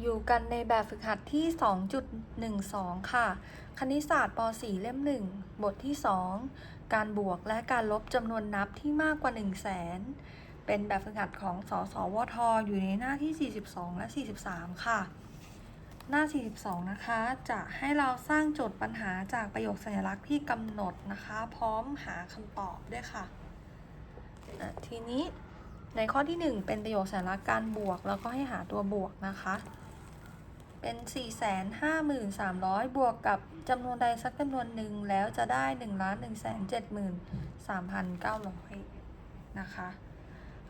อยู่กันในแบบฝึกหัดที่ 2.12 ค่ะ คณิตศาสตร์ป .4 เล่ม 1 บทที่ 2 การบวกและการลบจำนวนนับที่มากกว่า 1 0 0 0 0แสนเป็นแบบฝึกหัดของสสวทอยู่ในหน้าที่ 42 และ 43 ค่ะ หน้า 42 นะคะ จะให้เราสร้างโจทย์ปัญหาจากประโยคสัญลักษณ์ที่กำหนดนะคะ พร้อมหาคำตอบด้วยค่ะอะทีนี้ในข้อที่ 1 เป็นประโยคสัญลักษณ์การบวก แล้วก็ให้หาตัวบวกนะคะ เป็น 453,300 บวกกับจำนวนใดสักจำนวนหนึ่งแล้วจะได้ 1 1 7 3 9 0 0 นะคะ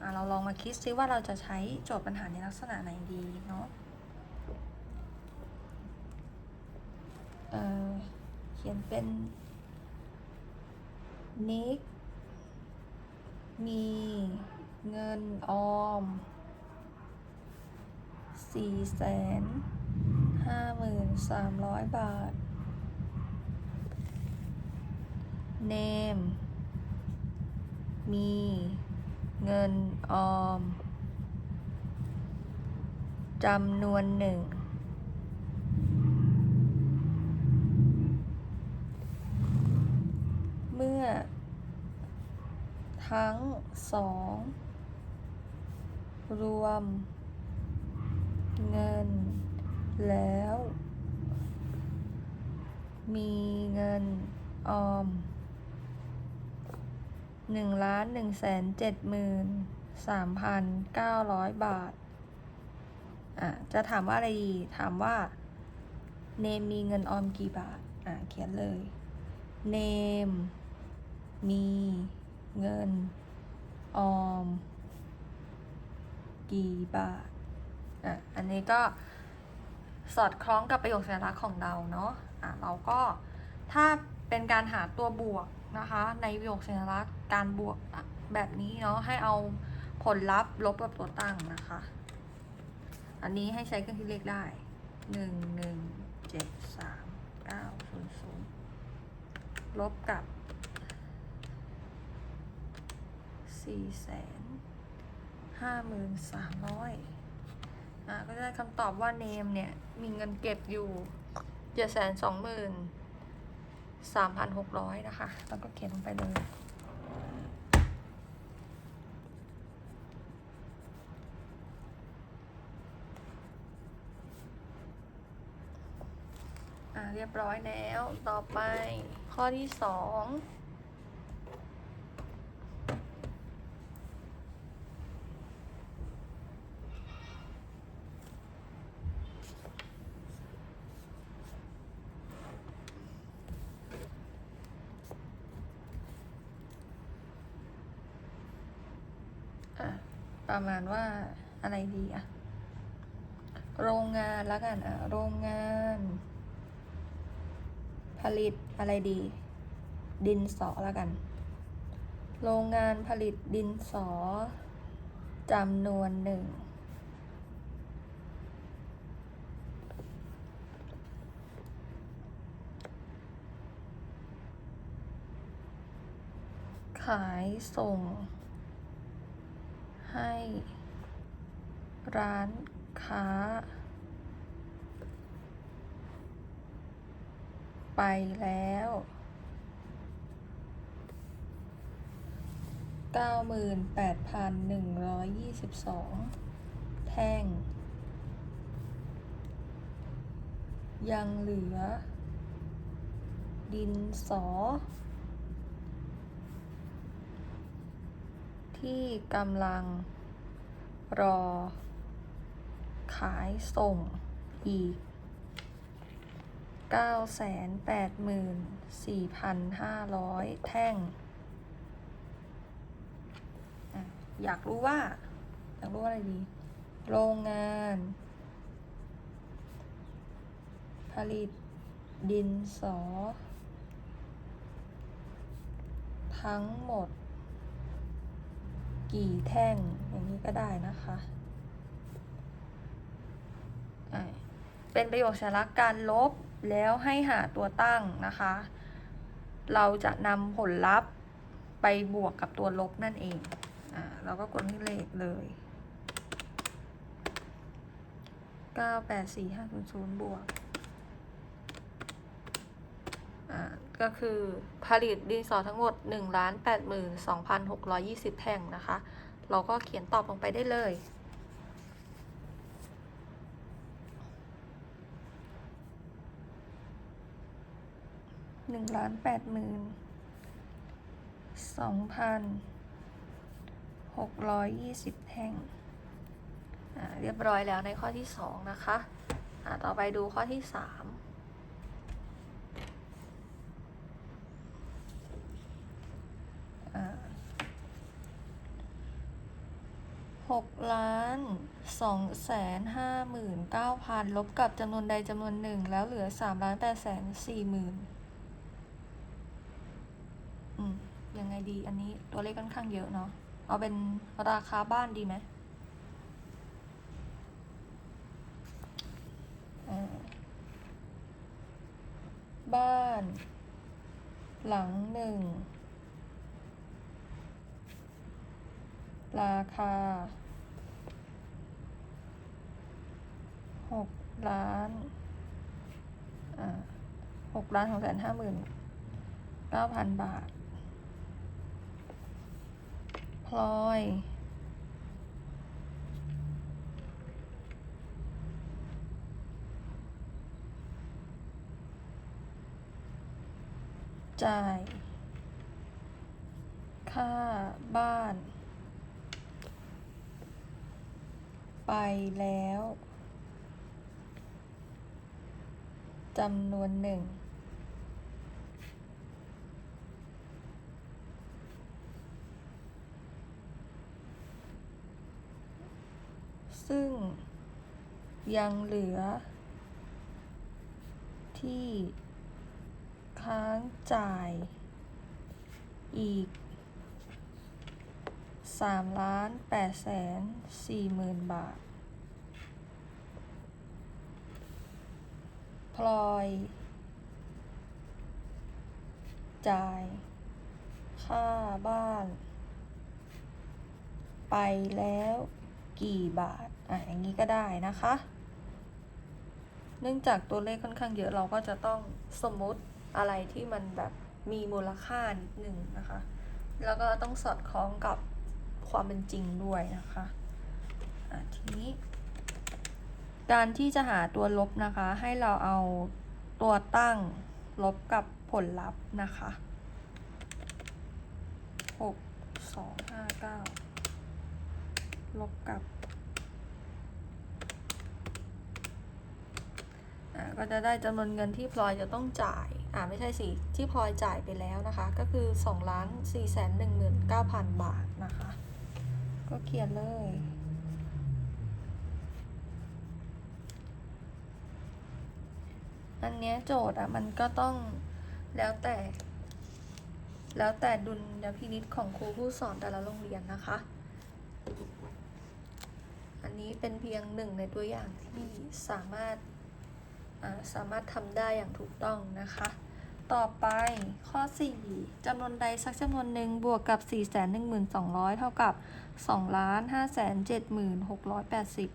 อะเราลองมาคิดซิว่าเราจะใช้โจทย์ปัญหาในลักษณะไหนดีเนาะเเขียนเป็น นิก มีเงินออมสี่แสน ห้าหมื่นสามร้อยบาทเนมมีเงินออมจำนวนหนึ่ง เมื่อ ทั้งสอง รวม เงิน แล้ว มีเงินออมหนึ่งล้านหนึ่งแสนเจ็ดหมื่นสามพันเก้าร้อยบาท อะ จะถามว่าอะไรดีถามว่า เนมมีเงินออมกี่บาท อะ เขียนเลย เนม มีเงิน ออม กี่บาท อะ อันนี้ก็ สอดคล้องกับประโยคสัญลักษณ์ของเราเนาะอะเราก็ถ้าเป็นการหาตัวบวกนะคะ ในประโยคสัญลักษณ์การบวกแบบนี้เนาะให้เอาผลลัพธ์ลบกับตัวตั้งนะคะ อันนี้ให้ใช้เครื่องคิดเลขได้หนึ่งหนึ่งเจ็ดสามเก้าศูนย์ศูนย์ลบกับสี่แสนห้าหมื่นสามร้อย อะก็จะได้คำตอบว่าเนมเนี่ย มีเงินเก็บอยู่เจ็ดแสนสองหมื่นสามพันหกร้อยนะคะ แล้วก็เขียนลงไปเลยอ่าเรียบร้อยแล้ว ต่อไปข้อที่สอง อะ ประมาณว่าอะไรดีอะโรงงานแล้วกันอะโรงงาน ผลิตอะไรดี ดินสอแล้วกัน โรงงานผลิตดินสอจำนวนหนึ่งขายส่ง ให้ ร้านค้า ไปแล้ว 98,122 แท่ง ยังเหลือ ดินสอ ที่กำลังรอ ขายส่งอีก 984,500 แท่งอะอยากรู้ว่า อยากรู้ว่าอะไรดี โรงงาน ผลิตดินสอ ทั้งหมด กี่แท่งอย่างนี้ก็ได้นะคะเป็นประโยคสัญลัการลบแล้วให้หาตัวตั้งนะคะ เราจะนำผลลัพธ์ไปบวกกับตัวลบนั่นเองอ่าเราก็กดที่เลขเลยเก้าแปดสี่ห้าศูนย์ศูนย์บวกอ่า ก็คือผลิตดินสอทั้งหมด1นึ่งล้านแปดหมื่นสองพันหกร้อยี่สิบแท่งนะคะ เราก็เขียนตอบลงไปได้เลย หนึ่งล้านแปดหมื่นสองพันหกร้อยยี่สิบแท่งเรียบร้อยแล้วในข้อที่สองนะคะต่อไปดูข้อที่สาม หกล้านสองแสนห้าหมื่นเก้าพันลบกับจำนวนใดจำนวนหนึ่ง แล้วเหลือสามล้านแปดแสนสี่หมื่นอืม ยังไงดีอันนี้ตัวเลขค่อนข้างเยอะเนาะ เอาเป็นราคาบ้านดีไหมอ่าบ้าน หลังหนึ่ง ราคาหกล้านหกล้านหกแสนห้าหมื่นเก้าพันบาท พลอยจ่าย ค่าบ้าน ไปแล้วจำนวนหนึ่งซึ่งยังเหลือ ที่ค้างจ่ายอีก สามล้านแปดแสนสี่หมื่นบาท พลอย จ่าย ค่าบ้าน ไปแล้วกี่บาท อะ อย่างนี้ก็ได้นะคะ เนื่องจากตัวเลขค่อนข้างเยอะเราก็จะต้องสมมุติอะไรที่มันแบบมีมูลค่านิดหนึ่งนะคะ แล้วก็ต้องสอดคล้องกับ ความเป็นจริงด้วยนะคะะทีนี้การที่จะหาตัวลบนะคะ ให้เราเอาตัวตั้งลบกับผลลัพธ์นะคะหกสองห้าเก้าลบกับอ่าก็จะได้จำนวนเงินที่พลอยจะต้องจ่าย อ่าไม่ใช่สิ ที่พลอยจ่ายไปแล้วนะคะ ก็คือ2ล้าน4แสน1 9 0 0 0 บาทนะคะ ก็เขียนเลย อันเนี้ยโจทย์อะ มันก็ต้องแล้วแต่ แล้วแต่ดุลยพินิจของครูผู้สอนแต่ละโรงเรียนนะคะ อันนี้เป็นเพียงหนึ่งในตัวอย่างที่สามารถสามารถทำได้อย่างถูกต้องนะคะ ต่อไปข้อ 4จำนวนใดสักจำนวนหนึ่งบวกกับ 4 1 2 0 0 เท่ากับ2ล้าน5 7 6 8 0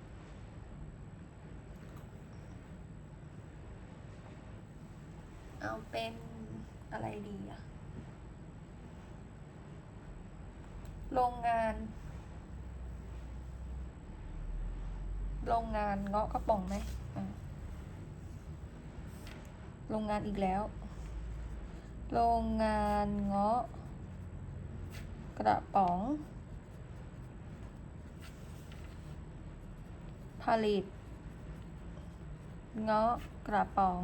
เอาเป็นอะไรดีอะโรงงาน โรงงานเงาะกระป๋องไหมโรงงานอีกแล้ว โรงงานเงาะ กระป๋อง ผลิต เงาะกระป๋อง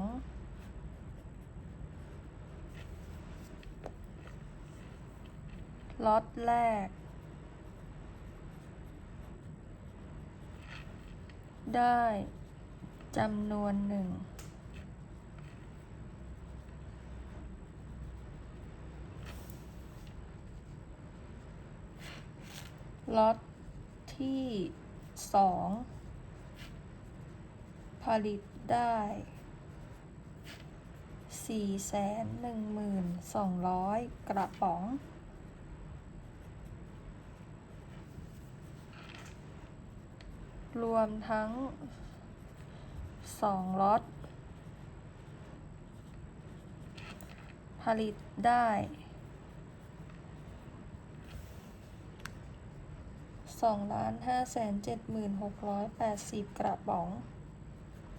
ล็อตแรก ได้จำนวนหนึ่ง ล็อตที่สองผลิตได้สี่แสนหนึ่งหมื่นสองร้อยกระป๋อง รวมทั้งสองล็อต ผลิตได้ สองล้านห้าแสนเจ็ดหมื่นหกร้อยแปดสิบกระป๋อง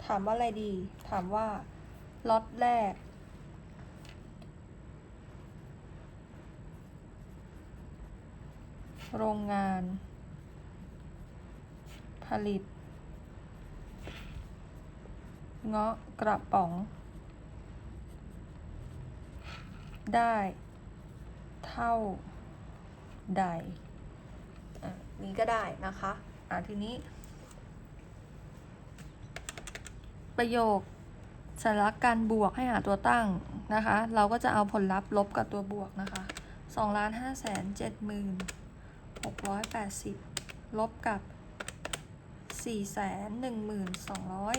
ถามว่าอะไรดี ถามว่าล็อตแรก โรงงาน ผลิต เงาะกระป๋อง ได้ เท่า ใด นี้ก็ได้นะคะอะทีนี้ ประโยคสัญลักษณ์การบวกให้หาตัวตั้งนะคะ เราก็จะเอาผลลัพธ์ลบกับตัวบวกนะคะสองล้านห้าแสนเจ็ดหมื่นหกร้อยแปดสิบลบกับสี่แสนหนึ่งหมื่นสองร้อย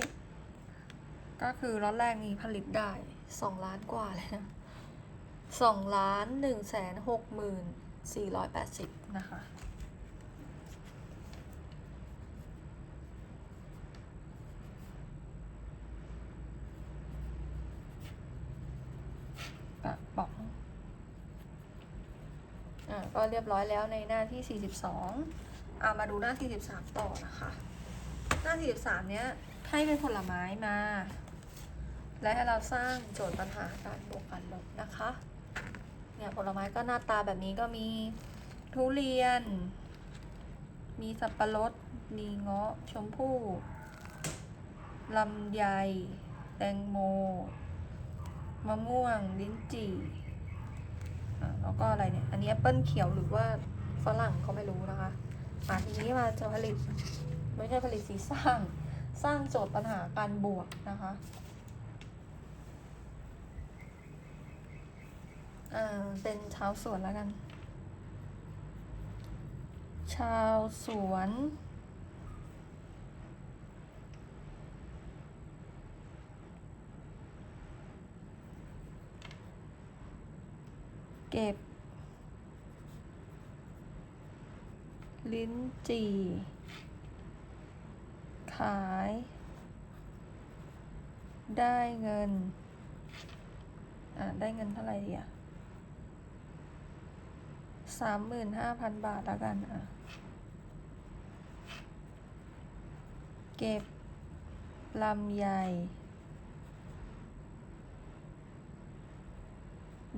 ก็คือล็อตแรกนี้ผลิตได้สองล้านกว่าเลยนะสองล้านหนึ่งแสนหกหมื่นสี่ร้อยแปดสิบนะคะ กระป๋องอ่า ก็เรียบร้อยแล้วในหน้าที่ 42เอามาดูหน้าที่43ต่อนะคะ หน้าที่43เนี้ยให้เป็นผลไม้มา และให้เราสร้างโจทย์ปัญหาการบวกกันลบนะคะ เนี่ยผลไม้ก็หน้าตาแบบนี้ก็มีทุเรียน มีสับปะรด มีเงาะ ชมพู่ลำไย แตงโม มะม่วง ลิ้นจี่อะแล้วก็อะไรเนี่ย นนี้แอปเปิ้ลเขียวหรือว่าฝรั่งเขาไม่รู้นะคะอะทีนี้มาจะผลิตไม่ใช่ผลิตสีสร้าง สร้างโจทย์ปัญหาการบวกนะคะอ่าเป็นชาวสวนแล้วกัน ชาวสวนเก็บ ลิ้นจี่ ขาย ได้เงิน อ่าได้เงินเท่าไหร่ดีอะสามหมื่นห้าพันบาทแล้วกันอะ เก็บลำไย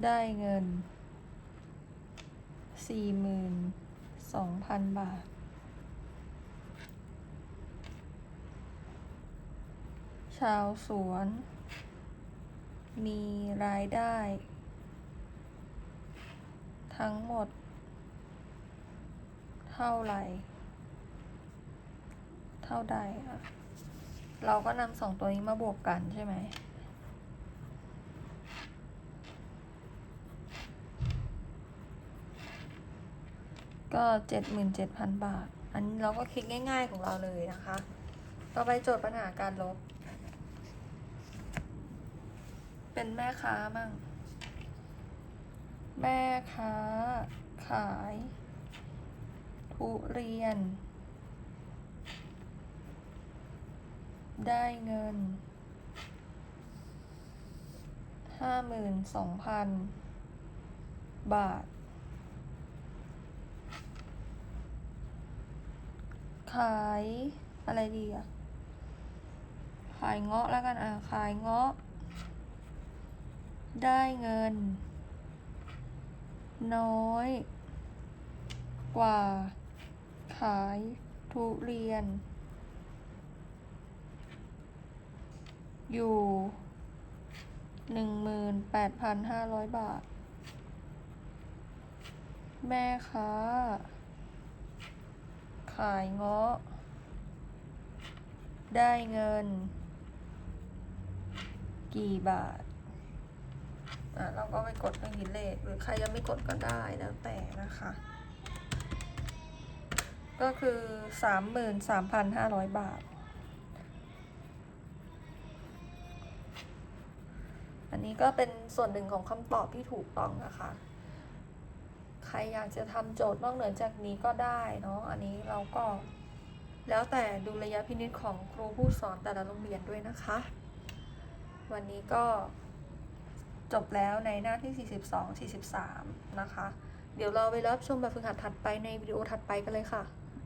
ได้เงินสี่หมื่น สองพันบาท ชาวสวน มีรายได้ ทั้งหมด เท่าไหร่ เท่าใดอะเราก็นำสองตัวนี้มาบวกกันใช่ไหม ก็เจ็ดหมื่นเจ็ดพันบาท อันนี้เราก็คิดง่ายๆของเราเลยนะคะ ต่อไปโจทย์ปัญหาการลบ เป็นแม่ค้ามั่ง แม่ค้า ขายทุเรียน ได้เงินห้าหมื่นสองพันบาท ขายอะไรดีอะขายเงาะแล้วกันอะ ขายเงาะ ได้เงิน น้อย กว่า ขายทุเรียน อยู่หนึ่งหมื่นแปดพันห้าร้อยบาท แม่ค้า ขายเงาะ ได้เงิน กี่บาท อะ เราก็ไปกดเครื่องคิดเลข หรือใครยังไม่กดก็ได้แล้วแต่นะคะ ก็คือสามหมื่นสามพันห้าร้อยบาท อันนี้ก็เป็นส่วนหนึ่งของคำตอบที่ถูกต้องนะคะ ใครอยากจะทำโจทย์นอกเหนือจากนี้ก็ได้เนาะอันนี้เราก็ แล้วแต่ดุลยพินิจของครูผู้สอนแต่ละโรงเรียนด้วยนะคะ วันนี้ก็จบแล้วในหน้าที่ 42 43 นะคะ เดี๋ยวเราไปรับชมแบบฝึกหัดถัดไปในวิดีโอถัดไปกันเลยค่ะ